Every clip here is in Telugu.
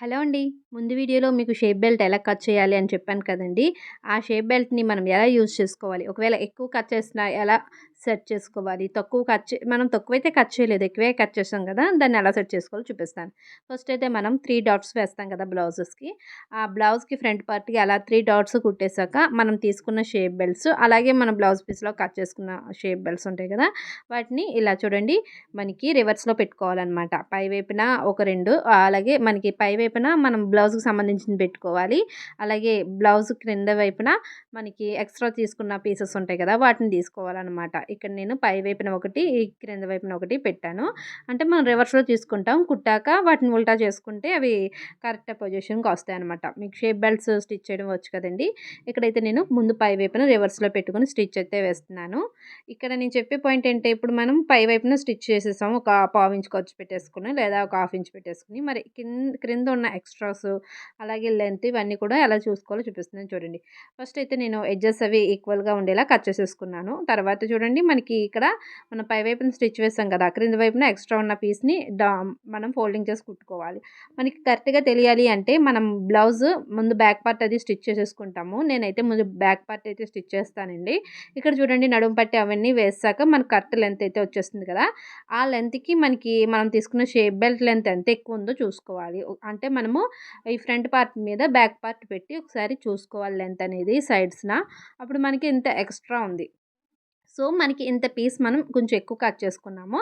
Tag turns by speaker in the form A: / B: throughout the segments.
A: హలో అండి. ముందు వీడియోలో మీకు షేప్ బెల్ట్ ఎలా కట్ చేయాలి అని చెప్పాను కదండి. ఆ షేప్ బెల్ట్ని మనం ఎలా యూజ్ చేసుకోవాలి? ఒకవేళ ఎక్కువ కట్ చేసినా ఎలా సెట్ చేసుకోవాలి? తక్కువ కట్ చే మనం తక్కువైతే కట్ చేయలేదు. ఎక్కువే కట్ చేస్తాం కదా దాన్ని ఎలా సెట్ చేసుకోవాలో చూపిస్తాను. ఫస్ట్ అయితే మనం త్రీ డాట్స్ వేస్తాం కదా బ్లౌజెస్కి. ఆ బ్లౌజ్కి ఫ్రంట్ పార్ట్కి అలా త్రీ డాట్స్ కుట్టేశాక మనం తీసుకున్న షేప్ బెల్ట్స్ అలాగే మన బ్లౌజ్ పీస్లో కట్ చేసుకున్న షేప్ బెల్ట్స్ ఉంటాయి కదా వాటిని ఇలా చూడండి. మనకి రివర్స్లో పెట్టుకోవాలన్నమాట. పై వైపున ఒక రెండు అలాగే మనకి పై వైపున మనం బ్లౌజ్కి సంబంధించింది పెట్టుకోవాలి. అలాగే బ్లౌజ్ క్రింద వైపున మనకి ఎక్స్ట్రా తీసుకున్న పీసెస్ ఉంటాయి కదా వాటిని తీసుకోవాలన్నమాట. ఇక్కడ నేను పై వైపున ఒకటి క్రింద వైపున ఒకటి పెట్టాను. అంటే మనం రివర్స్లో తీసుకుంటాం. కుట్టాక వాటిని ఉల్టా చేసుకుంటే అవి కరెక్ట్ పొజిషన్కి వస్తాయి అనమాట మీకు షేప్ బెల్ట్స్ స్టిచ్ చేయడం వచ్చు కదండి. ఇక్కడైతే నేను ముందు పై వైపున రివర్స్లో పెట్టుకుని స్టిచ్ అయితే వేస్తున్నాను. ఇక్కడ నేను చెప్పే పాయింట్ ఏంటంటే ఇప్పుడు మనం పై వైపున స్టిచ్ చేసేసాము ఒక పావు ఇంచ్ ఖర్చు పెట్టేసుకుని లేదా ఒక హాఫ్ ఇంచ్ పెట్టేసుకుని మరి కింద క్రింద ఉన్న ఎక్స్ట్రాస్ అలాగే లెంత్ ఇవన్నీ కూడా ఎలా చూసుకోవాలో చూపిస్తున్నాను చూడండి. ఫస్ట్ అయితే నేను ఎడ్జెస్ అవి ఈక్వల్గా ఉండేలా కట్ చేసేసుకున్నాను. తర్వాత చూడండి మనకి ఇక్కడ మనం పై వైపున స్టిచ్ వేసాం కదా క్రింద వైపున ఎక్స్ట్రా ఉన్న పీస్ని డా మనం ఫోల్డింగ్ చేసి కుట్టుకోవాలి. మనకి కరెక్ట్గా తెలియాలి అంటే మనం బ్లౌజ్ ముందు బ్యాక్ పార్ట్ అది స్టిచ్ చేసేసుకుంటాము. నేనైతే ముందు బ్యాక్ పార్ట్ అయితే స్టిచ్ చేస్తానండి. ఇక్కడ చూడండి నడుము పట్టి అవన్నీ వేసాక మనకు కరెక్ట్ లెంత్ అయితే వచ్చేస్తుంది కదా. ఆ లెంత్కి మనకి మనం తీసుకున్న షేప్ బెల్ట్ లెంత్ ఎంత ఎక్కువ ఉందో చూసుకోవాలి. అంటే మనము ఈ ఫ్రంట్ పార్ట్ మీద బ్యాక్ పార్ట్ పెట్టి ఒకసారి చూసుకోవాలి లెంత్ అనేది సైడ్స్న. అప్పుడు మనకి ఇంత ఎక్స్ట్రా ఉంది. సో మనకి ఇంత పీస్ మనం కొంచెం ఎక్కువ కట్ చేసుకున్నాము.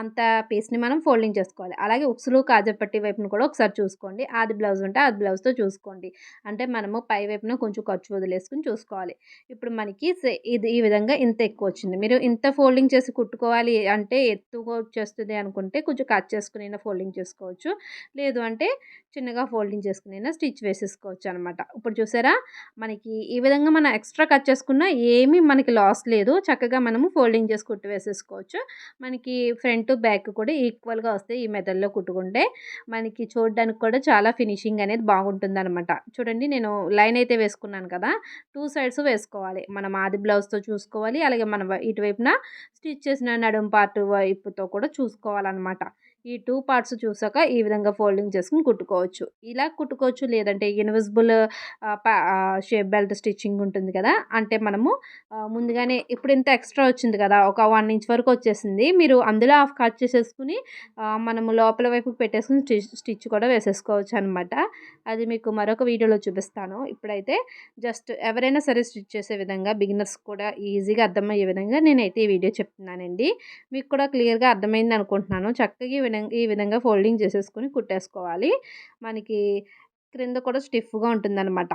A: అంత పీస్ని మనం ఫోల్డింగ్ చేసుకోవాలి. అలాగే ఉక్సులు కాజపట్టి వైపును కూడా ఒకసారి చూసుకోండి. అది బ్లౌజ్ ఉంటే అది బ్లౌజ్తో చూసుకోండి. అంటే మనము పై వైపున కొంచెం ఖర్చు వదిలేసుకుని చూసుకోవాలి. ఇప్పుడు మనకి ఇది ఈ విధంగా ఇంత ఎక్కువ వచ్చింది. మీరు ఇంత ఫోల్డింగ్ చేసి కుట్టుకోవాలి అంటే ఎత్తుగా వచ్చేస్తుంది అనుకుంటే కొంచెం కట్ చేసుకుని ఫోల్డింగ్ చేసుకోవచ్చు. లేదు అంటే చిన్నగా ఫోల్డింగ్ చేసుకుని స్టిచ్ వేసేసుకోవచ్చు అనమాట ఇప్పుడు చూసారా? మనకి ఈ విధంగా మనం ఎక్స్ట్రా కట్ చేసుకున్నా ఏమీ మనకి లాస్ లేదు. చక్కగా మనము ఫోల్డింగ్ చేసి కుట్టు వేసేసుకోవచ్చు. మనకి ఫ్రంట్ బ్యాక్ కూడా ఈక్వల్గా వస్తాయి ఈ మెథడ్లో కుట్టుకుంటే. మనకి చూడడానికి కూడా చాలా ఫినిషింగ్ అనేది బాగుంటుంది అనమాట చూడండి నేను లైన్ అయితే వేసుకున్నాను కదా? టూ సైడ్స్ వేసుకోవాలి. మనం ఆది బ్లౌజ్తో చూసుకోవాలి. అలాగే మనం ఇటువైపున స్టిచ్ చేసిన నడుం పార్ట్ వైపుతో కూడా చూసుకోవాలన్నమాట ఈ టూ పార్ట్స్ చూసాక ఈ విధంగా ఫోల్డింగ్ చేసుకుని కుట్టుకోవచ్చు. ఇలా కుట్టుకోవచ్చు లేదంటే ఇన్విజిబుల్ షేప్ బెల్ట్ స్టిచ్చింగ్ ఉంటుంది కదా అంటే మనము ముందుగానే ఇప్పుడు ఇంత ఎక్స్ట్రా వచ్చింది కదా ఒక వన్ ఇంచ్ వరకు వచ్చేసింది మీరు అందులో హాఫ్ కట్ చేసేసుకుని మనము లోపల వైపు పెట్టేసుకుని స్టిచ్ స్టిచ్ కూడా వేసేసుకోవచ్చు అనమాట అది మీకు మరొక వీడియోలో చూపిస్తాను. ఇప్పుడైతే జస్ట్ ఎవరైనా సరే స్టిచ్ చేసే విధంగా బిగినర్స్ కూడా ఈజీగా అర్థమయ్యే విధంగా నేనైతే ఈ వీడియో చెప్తున్నానండి. మీకు కూడా క్లియర్గా అర్థమైంది అనుకుంటున్నాను. చక్కగా విధంగా ఈ విధంగా ఫోల్డింగ్ చేసేసుకొని కుట్టేసుకోవాలి. మనకి క్రింద కూడా స్టిఫ్గా ఉంటుందన్నమాట.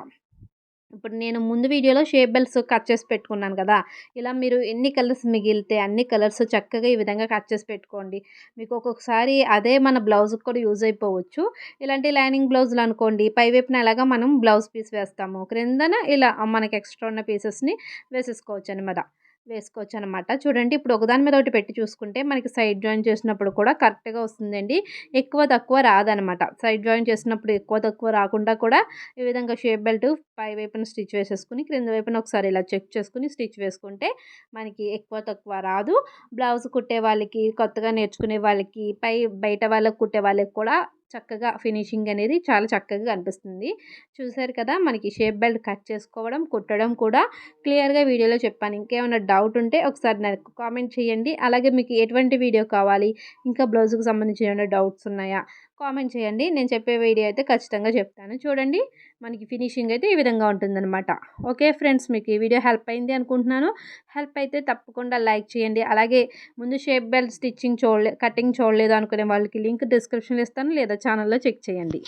A: ఇప్పుడు నేను ముందు వీడియోలో షేప్ బెల్స్ కట్ చేసి పెట్టుకున్నాను కదా! ఇలా మీరు ఎన్ని కలర్స్ మిగిలితే అన్ని కలర్స్ చక్కగా ఈ విధంగా కట్ చేసి పెట్టుకోండి. మీకు ఒక్కొక్కసారి అదే మన బ్లౌజ్కి కూడా యూజ్ అయిపోవచ్చు. ఇలాంటి లైనింగ్ బ్లౌజులు అనుకోండి పైవైపున ఎలాగా మనం బ్లౌజ్ పీస్ వేస్తాము క్రిందన ఇలా మనకి ఎక్స్ట్రా ఉన్న పీసెస్ని వేసేసుకోవచ్చు అనమాట వేసుకోవచ్చు అనమాట చూడండి ఇప్పుడు ఒకదాని మీద ఒకటి పెట్టి చూసుకుంటే మనకి సైడ్ జాయిన్ చేసినప్పుడు కూడా కరెక్ట్గా వస్తుందండి. ఎక్కువ తక్కువ రాదనమాట. సైడ్ జాయిన్ చేసినప్పుడు ఎక్కువ తక్కువ రాకుండా కూడా ఈ విధంగా షేప్ బెల్ట్ పై వైపున స్టిచ్ వేసేసుకుని క్రింద వైపున ఒకసారి ఇలా చెక్ చేసుకుని స్టిచ్ వేసుకుంటే మనకి ఎక్కువ తక్కువ రాదు. బ్లౌజ్ కుట్టే వాళ్ళకి కొత్తగా నేర్చుకునే వాళ్ళకి పై బయట వాళ్ళకి కుట్టే వాళ్ళకి కూడా చక్కగా ఫినిషింగ్ అనేది చాలా చక్కగా కనిపిస్తుంది చూసారు కదా! మనకి షేప్ బెల్ట్ కట్ చేసుకోవడం కుట్టడం కూడా క్లియర్గా వీడియోలో చెప్పాను. ఇంకేమైనా డౌట్ ఉంటే ఒకసారి నాకు కామెంట్ చేయండి. అలాగే మీకు ఎటువంటి వీడియో కావాలి ఇంకా బ్లౌజ్కి సంబంధించిన డౌట్స్ ఉన్నాయా? కామెంట్ చేయండి. నేను చెప్పే వీడియో అయితే ఖచ్చితంగా చెప్తాను. చూడండి మనకి ఫినిషింగ్ అయితే ఈ విధంగా ఉంటుందన్నమాట. ఓకే ఫ్రెండ్స్ మీకు ఈ వీడియో హెల్ప్ అయింది అనుకుంటున్నాను. హెల్ప్ అయితే తప్పకుండా లైక్ చేయండి. అలాగే ముందు షేప్ బెల్ట్ స్టిచ్చింగ్ చూడలే కటింగ్ చూడలేదు అనుకునే వాళ్ళకి లింక్ డిస్క్రిప్షన్లో ఇస్తాను. లేదా ఛానల్లో చెక్ చేయండి.